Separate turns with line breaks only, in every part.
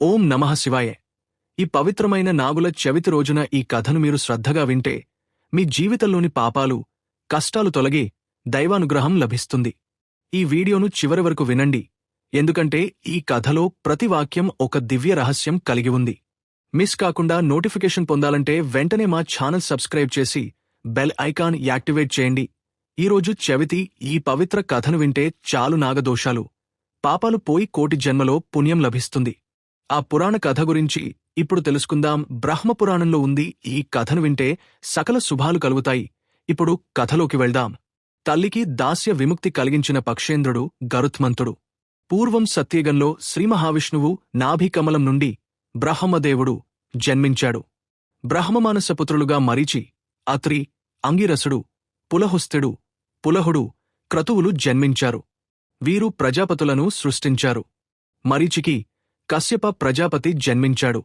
ఓం నమః శివాయే. ఈ పవిత్రమైన నాగుల చవితి రోజున ఈ కథను మీరు శ్రద్ధగా వింటే మీ జీవితంలోని పాపాలు కష్టాలు తొలగి దైవానుగ్రహం లభిస్తుంది. ఈ వీడియోను చివరి వరకు వినండి. ఎందుకంటే ఈ కథలో ప్రతి వాక్యం ఒక దివ్య రహస్యం కలిగి ఉంది. మిస్ కాకుండా నోటిఫికేషన్ పొందాలంటే వెంటనే మా ఛానల్ సబ్స్క్రైబ్ చేసి బెల్ ఐకాన్ యాక్టివేట్ చేయండి. ఈరోజు చవితి ఈ పవిత్ర కథను వింటే చాలు నాగదోషాలు. పాపాలు పోయి కోటి జన్మలో పుణ్యం లభిస్తుంది. ఆ పురాణ కథ గురించి ఇప్పుడు తెలుసుకుందాం. బ్రహ్మపురాణంలో ఉంది ఈ కథను వింటే సకల శుభాలు కలుగుతాయి. ఇప్పుడు కథలోకి వెళ్దాం. తల్లికి దాస్య విముక్తి కలిగించిన పక్షేంద్రుడు గరుత్మంతుడు. పూర్వం సత్యగంలో శ్రీమహావిష్ణువు నాభికమలం నుండి బ్రహ్మదేవుడు జన్మించాడు. బ్రహ్మమానసపుత్రులుగా మరీచి అత్రి అంగిరసుడు పులహుస్తుడు పులహుడు క్రతువులు జన్మించారు. వీరు ప్రజాపతులను సృష్టించారు. మరీచికి కశ్యప ప్రజాపతి జన్మించాడు.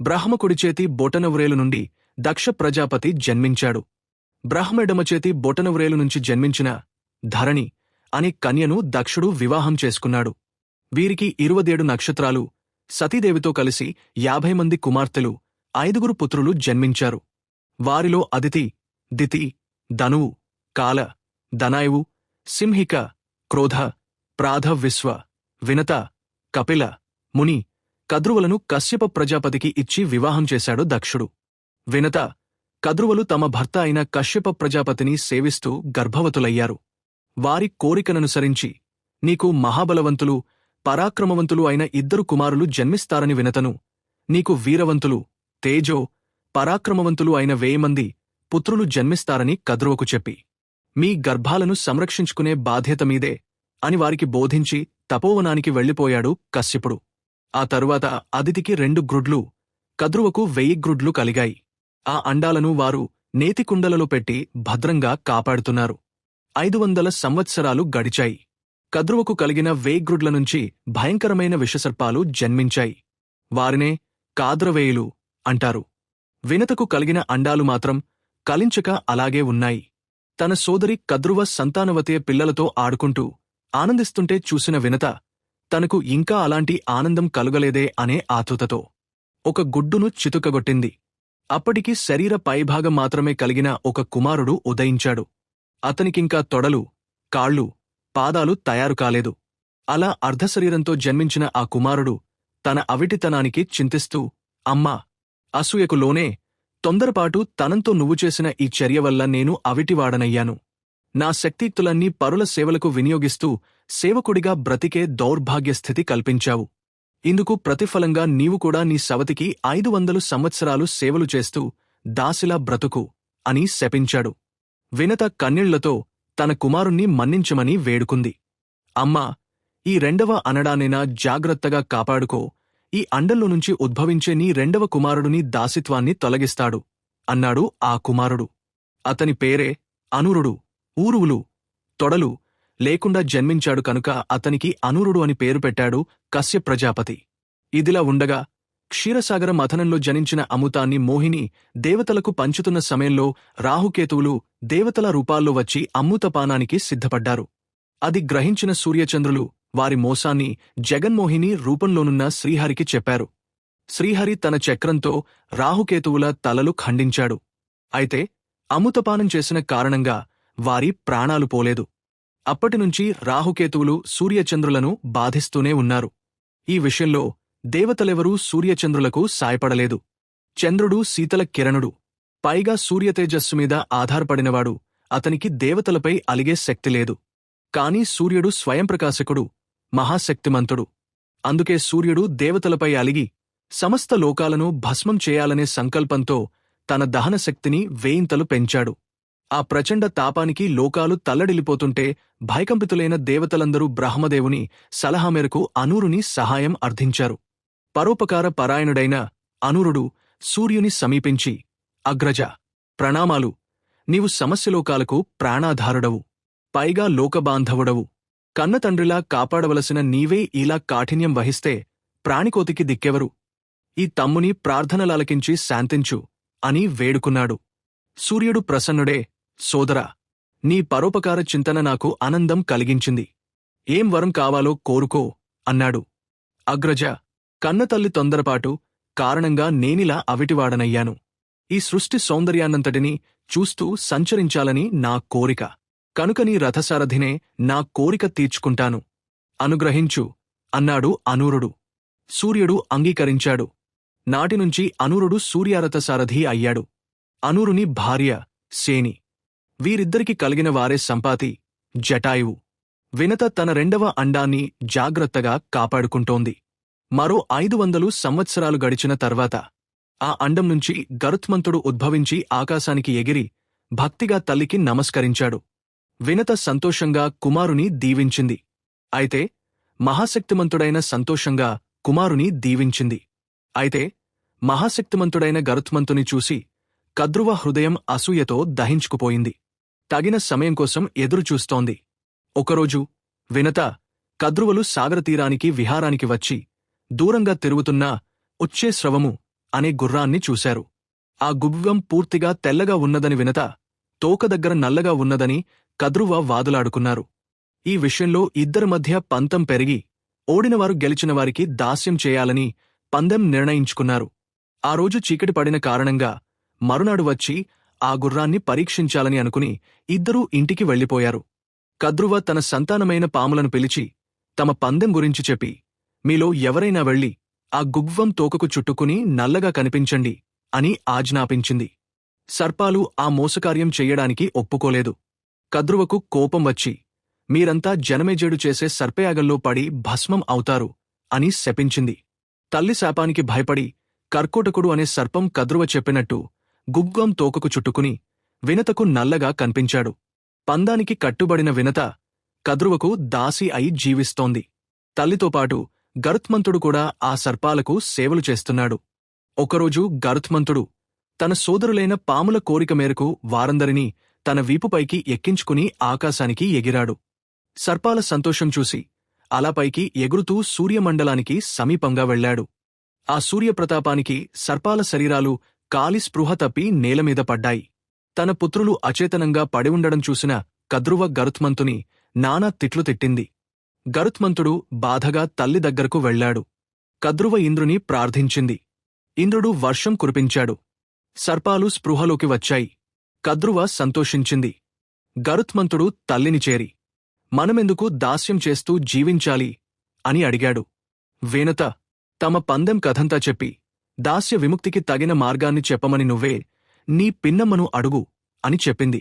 బ్రహ్మకుడిచేతి బొటనవ్రేలు నుండి దక్ష ప్రజాపతి జన్మించాడు. బ్రహ్మెడమచేతి బొటనవ్రేలు నుంచి జన్మించిన ధరణి అనే కన్యను దక్షుడు వివాహం చేసుకున్నాడు. వీరికి ఇరువదేడు నక్షత్రాలు సతీదేవితో కలిసి యాభై మంది కుమార్తెలు ఐదుగురు పుత్రులు జన్మించారు. వారిలో అదితి దితి ధనువు కాల దనాయువు సింహిక క్రోధ ప్రాధ విశ్వ వినత కపిల ముని కద్రువలను కశ్యప ప్రజాపతికి ఇచ్చి వివాహం చేశాడు దక్షుడు. వినత కద్రువలు తమ భర్త అయిన కశ్యప ప్రజాపతిని సేవిస్తూ గర్భవతులయ్యారు. వారి కోరికననుసరించి నీకు మహాబలవంతులు పరాక్రమవంతులు అయిన ఇద్దరు కుమారులు జన్మిస్తారని వినతను. నీకు వీరవంతులు తేజో పరాక్రమవంతులు అయిన వేయమంది పుత్రులు జన్మిస్తారని కద్రువకు చెప్పి మీ గర్భాలను సంరక్షించుకునే బాధ్యత మీదే అని వారికి బోధించి తపోవనానికి వెళ్ళిపోయాడు కశ్యపుడు. ఆ తరువాత అదితికి రెండు గ్రుడ్లు కద్రువకు వెయ్యి గ్రుడ్లు కలిగాయి. ఆ అండాలను వారు నేతికుండలలో పెట్టి భద్రంగా కాపాడుతున్నారు. ఐదు వందల సంవత్సరాలు గడిచాయి. కద్రువకు కలిగిన వేగ్రుడ్ల నుంచి భయంకరమైన విషసర్పాలు జన్మించాయి. వారినే కాద్రవేయులు అంటారు. వినతకు కలిగిన అండాలు మాత్రం కలించక అలాగే ఉన్నాయి. తన సోదరి కద్రువ సంతానవతే పిల్లలతో ఆడుకుంటూ ఆనందిస్తుంటే చూసిన వినత తనకు ఇంకా అలాంటి ఆనందం కలుగలేదే అనే ఆతృతతో ఒక గుడ్డును చితుకగొట్టింది. అప్పటికి శరీర పైభాగం మాత్రమే కలిగిన ఒక కుమారుడు ఉదయించాడు. అతనికింకా తొడలు కాళ్ళు పాదాలు తయారు కాలేదు. అలా అర్ధశరీరంతో జన్మించిన ఆ కుమారుడు తన అవిటితనానికి చింతిస్తూ అమ్మా అసూయకు లోనే తొందరపాటు తనంతో నువ్వు చేసిన ఈ చర్య వల్ల నేను అవిటివాడనయ్యాను. నా శక్తియుక్తులన్నీ పరుల సేవలకు వినియోగిస్తూ సేవకుడిగా బ్రతికే దౌర్భాగ్యస్థితి కల్పించావు. ఇందుకు ప్రతిఫలంగా నీవు కూడా నీ సవతికి ఐదు వందలు సంవత్సరాలు సేవలు చేస్తూ దాసిలా బ్రతుకు అని శపించాడు. వినత కన్నీళ్ళతో తన కుమారుణ్ణి మన్నించమని వేడుకుంది. అమ్మా ఈ రెండవ అనడానైనా జాగ్రత్తగా కాపాడుకో. ఈ అండల్లో నుంచి ఉద్భవించే నీ రెండవ కుమారుడుని దాసిత్వాన్ని తొలగిస్తాడు అన్నాడు ఆ కుమారుడు. అతని పేరే అనురుడు ఊరువులు తొడలు లేకుండా జన్మించాడు కనుక అతనికి అనూరుడు అని పేరు పెట్టాడు కశ్య ప్రజాపతి. ఇదిలా ఉండగా క్షీరసాగర మథనంలో జనించిన అముతాన్ని మోహిని దేవతలకు పంచుతున్న సమయంలో రాహుకేతువులు దేవతల రూపాల్లో వచ్చి అమృతపానానికి సిద్ధపడ్డారు. అది గ్రహించిన సూర్యచంద్రులు వారి మోసాన్ని జగన్మోహిని రూపంలోనున్న శ్రీహరికి చెప్పారు. శ్రీహరి తన చక్రంతో రాహుకేతువుల తలలు ఖండించాడు. అయితే అమృతపానం చేసిన కారణంగా వారి ప్రాణాలు పోలేదు. అప్పటినుంచి రాహుకేతువులు సూర్యచంద్రులను బాధిస్తూనే ఉన్నారు. ఈ విషయంలో దేవతలెవరూ సూర్యచంద్రులకు సాయపడలేదు. చంద్రుడు శీతల కిరణుడు. పైగా సూర్యతేజస్సు మీద ఆధారపడినవాడు అతనికి దేవతలపై అలిగే శక్తి లేదు. కాని సూర్యుడు స్వయంప్రకాశకుడు మహాశక్తిమంతుడు. అందుకే సూర్యుడు దేవతలపై అలిగి సమస్త లోకాలను భస్మం చేయాలనే సంకల్పంతో తన దహనశక్తిని వేయింతలు పెంచాడు. ఆ ప్రచండ తాపానికి లోకాలు తల్లడిల్లిపోతుంటే భయకంపితులైన దేవతలందరూ బ్రహ్మదేవుని సలహా మేరకు అనూరుని సహాయం అర్థించారు. పరోపకార పరాయణుడైన అనూరుడు సూర్యుని సమీపించి అగ్రజ ప్రణామాలు. నీవు సమస్యలోకాలకు ప్రాణాధారుడవు. పైగా లోకబాంధవుడవు. కన్నతండ్రిలా కాపాడవలసిన నీవే ఇలా కాఠిన్యం వహిస్తే ప్రాణికోతికి దిక్కెవరు? ఈ తమ్ముని ప్రార్థనలాలకించి శాంతించు అని వేడుకున్నాడు. సూర్యుడు ప్రసన్నుడే సోదరా నీ పరోపకార చింతన నాకు ఆనందం కలిగించింది. ఏం వరం కావాలో కోరుకో అన్నాడు. అగ్రజ కన్నతల్లి తొందరపాటు కారణంగా నేనిలా అవిటివాడనయ్యాను. ఈ సృష్టి సౌందర్యాన్నంతటినీ చూస్తూ సంచరించాలని నా కోరిక. కనుక నీ రథసారథినే నా కోరిక తీర్చుకుంటాను. అనుగ్రహించు అన్నాడు అనూరుడు. సూర్యుడు అంగీకరించాడు. నాటినుంచి అనూరుడు సూర్యారథసారథి అయ్యాడు. అనూరుని భార్య సేని వీరిద్దరికి కలిగిన వారే సంపాతి జటాయువు. వినత తన రెండవ అండాన్ని జాగ్రత్తగా కాపాడుకుంటోంది. మరో ఐదు వందలు సంవత్సరాలు గడిచిన తర్వాత ఆ అండం నుంచి గరుత్మంతుడు ఉద్భవించి ఆకాశానికి ఎగిరి భక్తిగా తల్లికి నమస్కరించాడు. వినత సంతోషంగా కుమారుని దీవించింది. అయితే మహాశక్తిమంతుడైన సంతోషంగా కుమారుని దీవించింది. అయితే మహాశక్తిమంతుడైన గరుత్మంతుని చూసి కద్రువ హృదయం అసూయతో దహించుకుపోయింది. తగిన సమయం కోసం ఎదురుచూస్తోంది ఒకరోజు వినత కద్రువలు సాగరతీరానికి విహారానికి వచ్చి దూరంగా తిరుగుతున్న వచ్చే స్రవము అనే గుర్రాన్ని చూశారు. ఆ గువ్వం పూర్తిగా తెల్లగా ఉన్నదని వినత తోక దగ్గర నల్లగా ఉన్నదని కద్రువ వాదులాడుకున్నారు. ఈ విషయంలో ఇద్దరి మధ్య పంతం పెరిగి ఓడినవారు గెలిచినవారికి దాస్యం చేయాలని పందెం నిర్ణయించుకున్నారు. ఆ రోజు చీకటి పడిన కారణంగా మరునాడు వచ్చి ఆ గుర్రాన్ని పరీక్షించాలని అనుకుని ఇద్దరూ ఇంటికి వెళ్ళిపోయారు. కద్రువ తన సంతానమైన పాములను పిలిచి తమ పందెం గురించి చెప్పి మీలో ఎవరైనా వెళ్ళి ఆ గుగ్వం తోకకు చుట్టుకుని నల్లగా కనిపించండి అని ఆజ్ఞాపించింది. సర్పాలు ఆ మోసకార్యం చెయ్యడానికి ఒప్పుకోలేదు. కద్రువకు కోపం వచ్చి మీరంతా జనమేజేడు చేసే సర్పయాగంలో పడి భస్మం అవుతారు అని శపించింది. తల్లి శాపానికి భయపడి కర్కోటకుడు అనే సర్పం కద్రువ చెప్పినట్టు గుగ్గం తోకకు చుట్టుకుని వినతకు నల్లగా కనిపించాడు. పందానికి కట్టుబడిన వినత కద్రువకు దాసి అయి జీవిస్తోంది. తల్లితో పాటు గరుత్మంతుడు కూడా ఆ సర్పాలకు సేవలు చేస్తున్నాడు. ఒకరోజు గరుత్మంతుడు తన సోదరులైన పాముల కోరిక మేరకు వారందరినీ తన వీపుపైకి ఎక్కించుకుని ఆకాశానికి ఎగిరాడు. సర్పాల సంతోషం చూసి అలాపైకి ఎగురుతూ సూర్యమండలానికి సమీపంగా వెళ్ళాడు ఆ సూర్యప్రతాపానికి సర్పాల శరీరాలు కాలి స్పృహ తప్పి నేలమీద పడ్డాయి. తన పుత్రులు అచేతనంగా పడి ఉండడం చూసిన కద్రువ గరుత్మంతుని నానా తిట్లు తిట్టింది. గరుత్మంతుడు బాధగా తల్లి దగ్గరకు వెళ్ళాడు కద్రువ ఇంద్రుని ప్రార్థించింది. ఇంద్రుడు వర్షం కురిపించాడు. సర్పాలు స్పృహలోకి వచ్చాయి. కద్రువ సంతోషించింది. గరుత్మంతుడు తల్లిని చేరి మనమెందుకు దాస్యం చేస్తూ జీవించాలి? అని అడిగాడు. వేనత తమ పందెం కథంతా చెప్పి దాస్య విముక్తికి తగిన మార్గాన్ని చెప్పమని నువ్వే నీ పిన్నమ్మను అడుగు అని చెప్పింది.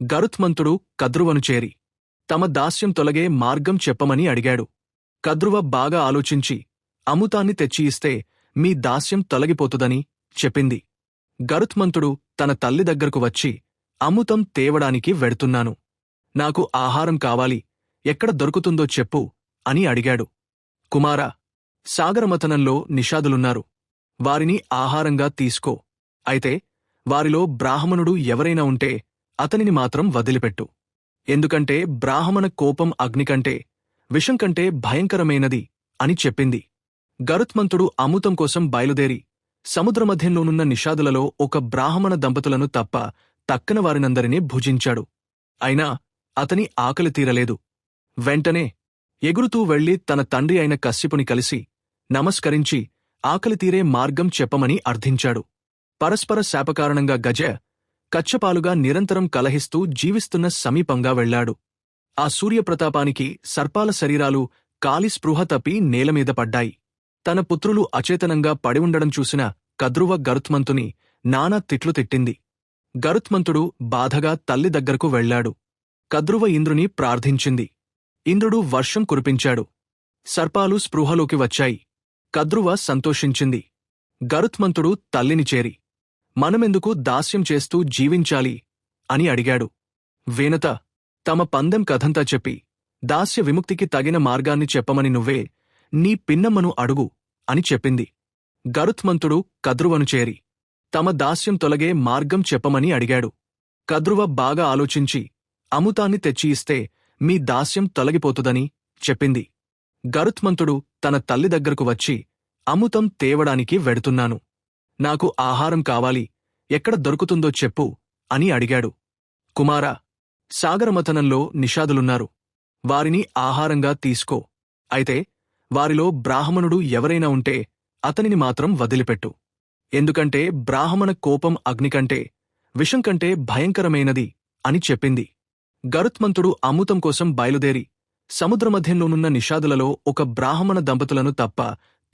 గరుత్మంతుడు కద్రువను చేరి తమ దాస్యం తొలగే మార్గం చెప్పమని అడిగాడు. కద్రువ బాగా ఆలోచించి అముతాన్ని తెచ్చి ఇస్తే మీ దాస్యం తొలగిపోతుదని చెప్పింది. గరుత్మంతుడు తన తల్లి దగ్గరకు వచ్చి అమృతం తేవడానికి వెడుతున్నాను. నాకు ఆహారం కావాలి ఎక్కడ దొరుకుతుందో చెప్పు అని అడిగాడు. కుమారా సాగరమథనంలో నిషాదులున్నారు. వారిని ఆహారంగా తీసుకో. అయితే వారిలో బ్రాహ్మణుడు ఎవరైనా ఉంటే అతనిని మాత్రం వదిలిపెట్టు. ఎందుకంటే బ్రాహ్మణ కోపం అగ్నికంటే విషం కంటే భయంకరమైనది అని చెప్పింది. గరుత్మంతుడు అమృతం కోసం బయలుదేరి సముద్రమధ్యంలోనున్న నిషాదులలో ఒక బ్రాహ్మణ దంపతులను తప్ప తక్కన వారినందరినీ భుజించాడు. అయినా అతని ఆకలి తీరలేదు. వెంటనే ఎగురుతూ వెళ్ళి తన తండ్రి అయిన కశ్యపుని కలిసి నమస్కరించి ఆకలి తీరే మార్గం చెప్పమని అర్థించాడు. పరస్పర శాపకారణంగా గజ కచ్చపాలుగా నిరంతరం కలహిస్తూ జీవిస్తున్న సమీపంగా వెళ్ళాడు ఆ సూర్యప్రతాపానికి సర్పాల శరీరాలు కాలి స్పృహ తప్పి నేలమీద పడ్డాయి. తన పుత్రులు అచేతనంగా పడి ఉండడం చూసిన కద్రువ గరుత్మంతుని నానా తిట్లు తిట్టింది. గరుత్మంతుడు బాధగా తల్లి దగ్గరకు వెళ్ళాడు కద్రువ ఇంద్రుని ప్రార్థించింది. ఇంద్రుడు వర్షం కురిపించాడు. సర్పాలు స్పృహలోకి వచ్చాయి. కద్రువ సంతోషించింది. గరుత్మంతుడు తల్లిని చేరి మనమెందుకు దాస్యం చేస్తూ జీవించాలి? అని అడిగాడు. వీనత తమ పందెం కథంతా చెప్పి దాస్య విముక్తికి తగిన మార్గాన్ని చెప్పమని నువ్వే నీ పిన్నమ్మను అడుగు అని చెప్పింది. గరుత్మంతుడు కద్రువను చేరి తమ దాస్యం తొలగే మార్గం చెప్పమని అడిగాడు. కద్రువ బాగా ఆలోచించి అముతాన్ని తెచ్చి ఇస్తే మీ దాస్యం తొలగిపోతుదని చెప్పింది. గరుత్మంతుడు తన తల్లి దగ్గరకు వచ్చి అముతం తేవడానికి వెడుతున్నాను. నాకు ఆహారం కావాలి. ఎక్కడ దొరుకుతుందో చెప్పు అని అడిగాడు. కుమారా సాగరమథనంలో నిషాదులున్నారు. వారిని ఆహారంగా తీసుకో. అయితే వారిలో బ్రాహ్మణుడు ఎవరైనా ఉంటే అతనిని మాత్రం వదిలిపెట్టు. ఎందుకంటే బ్రాహ్మణ కోపం అగ్నికంటే విషంకంటే విషం కంటే భయంకరమైనది అని చెప్పింది. గరుత్మంతుడు అమృతం కోసం బయలుదేరి సముద్రమధ్యంలోనున్న నిషాదులలో ఒక బ్రాహ్మణ దంపతులను తప్ప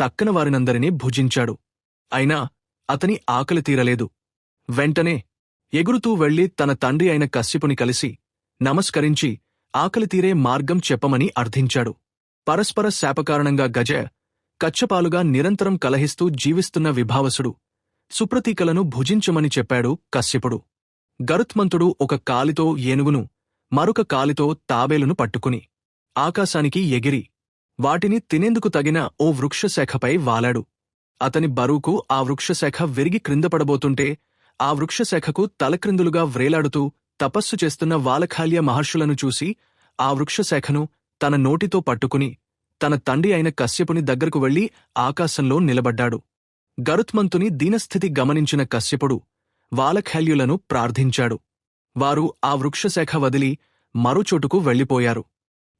తక్కన వారినందరినీ భుజించాడు. అయినా అతని ఆకలి తీరలేదు. వెంటనే ఎగురుతూ వెళ్ళి తన తండ్రి అయిన కశ్యపుని కలిసి నమస్కరించి ఆకలి తీరే మార్గం చెప్పమని అర్థించాడు. పరస్పర శాపకారణంగా గజ కచ్చపాలుగా నిరంతరం కలహిస్తూ జీవిస్తున్న విభావసుడు సుప్రతీకలను భుజించమని చెప్పాడు కశ్యపుడు. గరుత్మంతుడు ఒక కాలితో ఏనుగును మరొక కాలితో తాబేలును పట్టుకుని ఆకాశానికి ఎగిరి వాటిని తినేందుకు తగిన ఓ వృక్షశాఖపై వాలాడు. అతని బరువుకు ఆ వృక్షశాఖ విరిగి క్రిందపడబోతుంటే ఆ వృక్షశాఖకు తలక్రిందులుగా వ్రేలాడుతూ తపస్సు చేస్తున్న వాలఖాల్య మహర్షులను చూసి ఆ వృక్షశాఖను తన నోటితో పట్టుకుని తన తండ్రి అయిన కశ్యపుని దగ్గరకు వెళ్ళి ఆకాశంలో నిలబడ్డాడు. గరుత్మంతుని దీనస్థితి గమనించిన కశ్యపుడు వాలఖాల్యులను ప్రార్థించాడు. వారు ఆ వృక్షశాఖ వదిలి మరోచోటుకు వెళ్ళిపోయారు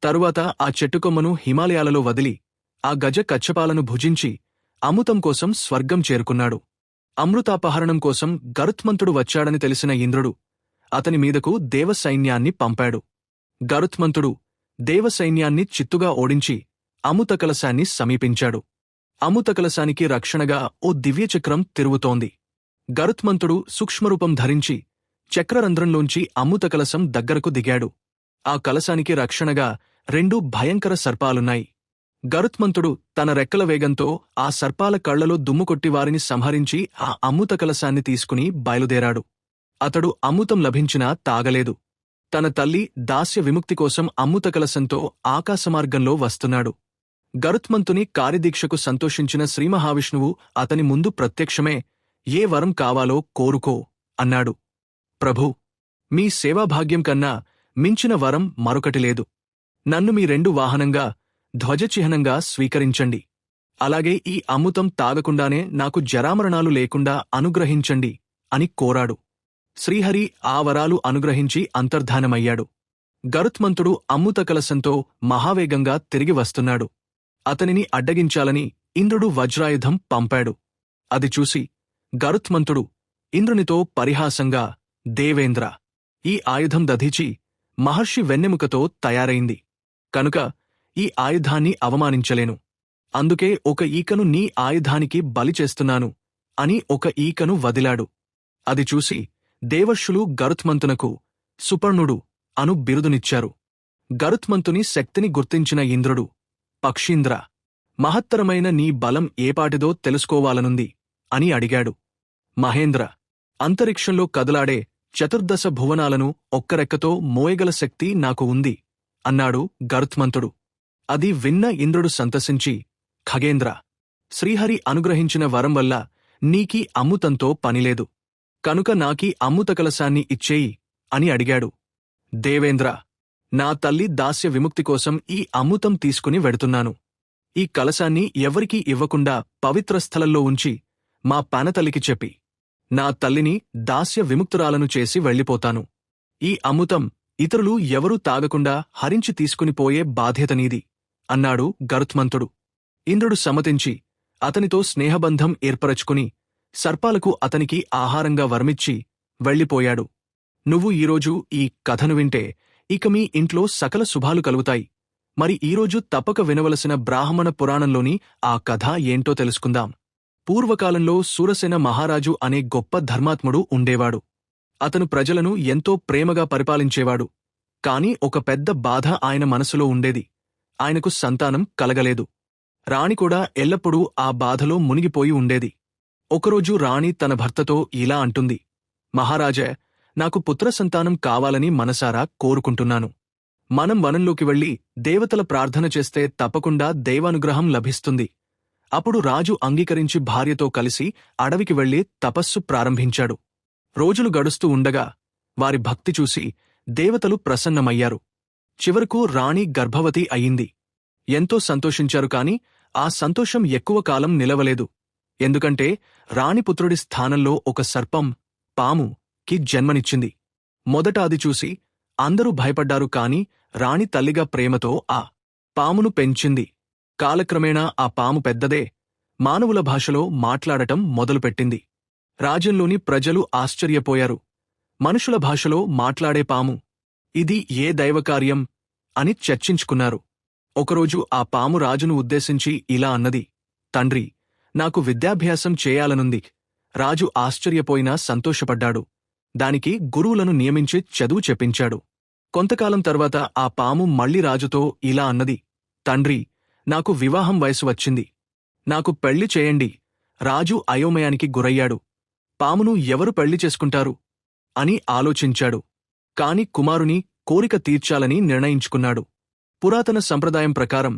తరువాత ఆ చెట్టుకొమ్మను హిమాలయాలలో వదిలి ఆ గజ కచ్చపాలను భుజించి అమృతం కోసం స్వర్గం చేరుకున్నాడు. అమృతాపహరణం కోసం గరుత్మంతుడు వచ్చాడని తెలిసిన ఇంద్రుడు అతని మీదకు దేవసైన్యాన్ని పంపాడు. గరుత్మంతుడు దేవసైన్యాన్ని చిత్తుగా ఓడించి అముతకలశాన్ని సమీపించాడు. అముతకలశానికి రక్షణగా ఓ దివ్యచక్రం తిరుగుతోంది. గరుత్మంతుడు సూక్ష్మరూపం ధరించి చక్రరంధ్రంలోంచి అమృతకలశం దగ్గరకు దిగాడు. ఆ కలశానికి రక్షణగా రెండు భయంకర సర్పాలున్నాయి. గరుత్మంతుడు తన రెక్కల వేగంతో ఆ సర్పాల కళ్ళలో దుమ్ముకొట్టి వారిని సంహరించి ఆ అమృత కలశాన్ని తీసుకుని బయలుదేరాడు. అతడు అమృతం లభించినా తాగలేదు. తన తల్లి దాస్య విముక్తి కోసం అమృత కలశంతో ఆకాశమార్గంలో వస్తున్నాడు. గరుత్మంతుని కార్యదీక్షకు సంతోషించిన శ్రీమహావిష్ణువు అతని ముందు ప్రత్యక్షమే ఏ వరం కావాలో కోరుకో అన్నాడు. ప్రభూ మీ సేవాభాగ్యం కన్నా మించిన వరం మరొకటి లేదు. నన్ను మీ రెండు వాహనంగా ధ్వజచిహ్నంగా స్వీకరించండి. అలాగే ఈ అమృతం తాగకుండానే నాకు జరామరణాలు లేకుండా అనుగ్రహించండి అని కోరాడు. శ్రీహరి ఆ వరాలు అనుగ్రహించి అంతర్ధానమయ్యాడు. గరుత్మంతుడు అమృత కలశంతో మహావేగంగా తిరిగి వస్తున్నాడు. అతనిని అడ్డగించాలని ఇంద్రుడు వజ్రాయుధం పంపాడు. అది చూసి గరుత్మంతుడు ఇంద్రునితో పరిహాసంగా దేవేంద్ర ఈ ఆయుధం దధిచి మహర్షి వెన్నెముకతో తయారైంది. కనుక ఈ ఆయుధాన్ని అవమానించలేను. అందుకే ఒక ఈకను నీ ఆయుధానికి బలి చేస్తున్నాను అని ఒక ఈకను వదిలాడు. అది చూసి దేవర్షులు గరుత్మంతునకు సుపర్ణుడు అను బిరుదునిచ్చారు. గరుత్మంతుని శక్తిని గుర్తించిన ఇంద్రుడు పక్షీంద్ర మహత్తరమైన నీ బలం ఏపాటిదో తెలుసుకోవాలనుంది అని అడిగాడు. మహేంద్ర అంతరిక్షంలో కదలాడే చతుర్దశ భువనాలను ఒక్కరెక్కతో మోయగల శక్తి నాకు ఉంది అన్నాడు గరుత్మంతుడు. అది విన్న ఇంద్రుడు సంతసించి ఖగేంద్ర శ్రీహరి అనుగ్రహించిన వరం వల్ల నీకీ అమ్ముతంతో పనిలేదు. కనుక నాకీ అమ్ముత కలశాన్ని ఇచ్చేయి అని అడిగాడు. దేవేంద్ర నా తల్లి దాస్య విముక్తి కోసం ఈ అమృతం తీసుకుని వెడుతున్నాను. ఈ కలశాన్ని ఎవరికీ ఇవ్వకుండా పవిత్ర స్థలంలో ఉంచి మా పానతల్లికి చెప్పి నా తల్లిని దాస్య విముక్తురాలను చేసి వెళ్ళిపోతాను. ఈ అమృతం ఇతరులు ఎవరూ తాగకుండా హరించి తీసుకునిపోయే బాధ్యత నీది అన్నాడు గరుత్మంతుడు. ఇంద్రుడు సమ్మతించి అతనితో స్నేహబంధం ఏర్పరచుకుని సర్పాలకు అతనికి ఆహారంగా వర్మిచ్చి వెళ్ళిపోయాడు. నువ్వు ఈరోజు ఈ కథను వింటే ఇక మీ ఇంట్లో సకల శుభాలు కలుగుతాయి. మరి ఈరోజు తప్పక వినవలసిన బ్రాహ్మణ పురాణంలోని ఆ కథ ఏంటో తెలుసుకుందాం. పూర్వకాలంలో సూరసేన మహారాజు అనే గొప్ప ధర్మాత్ముడు ఉండేవాడు. అతను ప్రజలను ఎంతో ప్రేమగా పరిపాలించేవాడు. కాని ఒక పెద్ద బాధ ఆయన మనసులో ఉండేది. ఆయనకు సంతానం కలగలేదు. రాణి కూడా ఎల్లప్పుడూ ఆ బాధలో మునిగిపోయి ఉండేది. ఒకరోజు రాణి తన భర్తతో ఇలా అంటుంది. మహారాజా నాకు పుత్ర సంతానం కావాలని మనసారా కోరుకుంటున్నాను. మనం వనంలోకి వెళ్ళి దేవతల ప్రార్థన చేస్తే తప్పకుండా దైవానుగ్రహం లభిస్తుంది. అప్పుడు రాజు అంగీకరించి భార్యతో కలిసి అడవికి వెళ్ళి తపస్సు ప్రారంభించాడు. రోజులు గడుస్తూ ఉండగా వారి భక్తి చూసి దేవతలు ప్రసన్నమయ్యారు. చివరకు రాణి గర్భవతి అయింది. ఎంతో సంతోషించారు కాని ఆ సంతోషం ఎక్కువ కాలం నిలవలేదు. ఎందుకంటే రాణిపుత్రుడి స్థానంలో ఒక సర్పం పాము కి జన్మనిచ్చింది. మొదట అది చూసి అందరూ భయపడ్డారు కాని రాణి తల్లిగా ప్రేమతో ఆ పామును పెంచింది. కాలక్రమేణా ఆ పాము పెద్దదే. మానవుల భాషలో మాట్లాడటం మొదలుపెట్టింది. రాజ్యంలోని ప్రజలు ఆశ్చర్యపోయారు. మనుషుల భాషలో మాట్లాడే పాము. ఇది ఏ దైవకార్యం? అని చర్చించుకున్నారు. ఒకరోజు ఆ పాము రాజును ఉద్దేశించి ఇలా అన్నది. తండ్రి నాకు విద్యాభ్యాసం చేయాలనుంది. రాజు ఆశ్చర్యపోయినా సంతోషపడ్డాడు. దానికి గురువులను నియమించి చదువు చెప్పించాడు. కొంతకాలం తర్వాత ఆ పాము మళ్ళీ రాజుతో ఇలా అన్నది. తండ్రి నాకు వివాహం వయసు వచ్చింది. నాకు పెళ్ళి చేయండి. రాజు అయోమయానికి గురయ్యాడు. పామును ఎవరు పెళ్ళి చేసుకుంటారు? అని ఆలోచించాడు. కాని కుమారుని కోరిక తీర్చాలని నిర్ణయించుకున్నాడు. పురాతన సంప్రదాయం ప్రకారం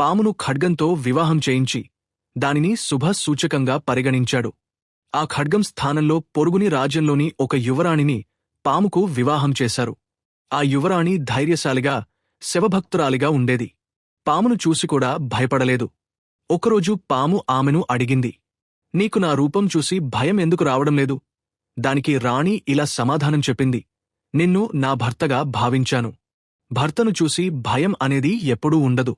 పామును ఖడ్గంతో వివాహం చేయించి దానిని శుభ సూచకంగా పరిగణించాడు. ఆ ఖడ్గం స్థానంలో పొరుగుని రాజ్యంలోని ఒక యువరాణిని పాముకు వివాహం చేశారు. ఆ యువరాణి ధైర్యశాలిగా శివభక్తురాలిగా ఉండేది. పామును చూసి కూడా భయపడలేదు. ఒకరోజు పాము ఆమెను అడిగింది. నీకు నా రూపం చూసి భయం ఎందుకు రావడం లేదు? దానికి రాణి ఇలా సమాధానం చెప్పింది. నిన్ను నా భర్తగా భావించాను. భర్తను చూసి భయం అనేది ఎప్పుడూ ఉండదు.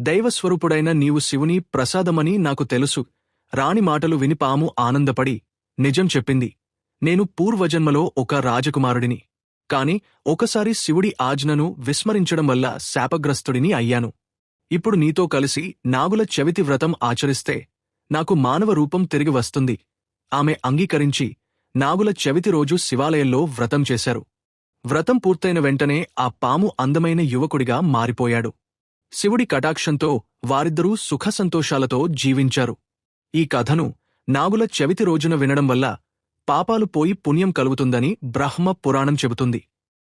దైవస్వరూపుడైన నీవు శివుని ప్రసాదమని నాకు తెలుసు. రాణి మాటలు విని పాము ఆనందపడి నిజం చెప్పింది. నేను పూర్వజన్మలో ఒక రాజకుమారుడిని. కాని ఒకసారి శివుడి ఆజ్ఞను విస్మరించడం వల్ల శాపగ్రస్తుడిని అయ్యాను. ఇప్పుడు నీతో కలిసి నాగుల చవితి వ్రతం ఆచరిస్తే నాకు మానవ రూపం తిరిగి వస్తుంది. ఆమె అంగీకరించి నాగుల చవితి రోజు శివాలయంలో వ్రతం చేశారు. వ్రతం పూర్తయిన వెంటనే ఆ పాము అందమైన యువకుడిగా మారిపోయాడు. శివుడి కటాక్షంతో వారిద్దరూ సుఖసంతోషాలతో జీవించారు. ఈ కథను నాగుల చవితి రోజున వినడం వల్ల పాపాలు పోయి పుణ్యం కలుగుతుందని బ్రహ్మ పురాణం చెబుతుంది.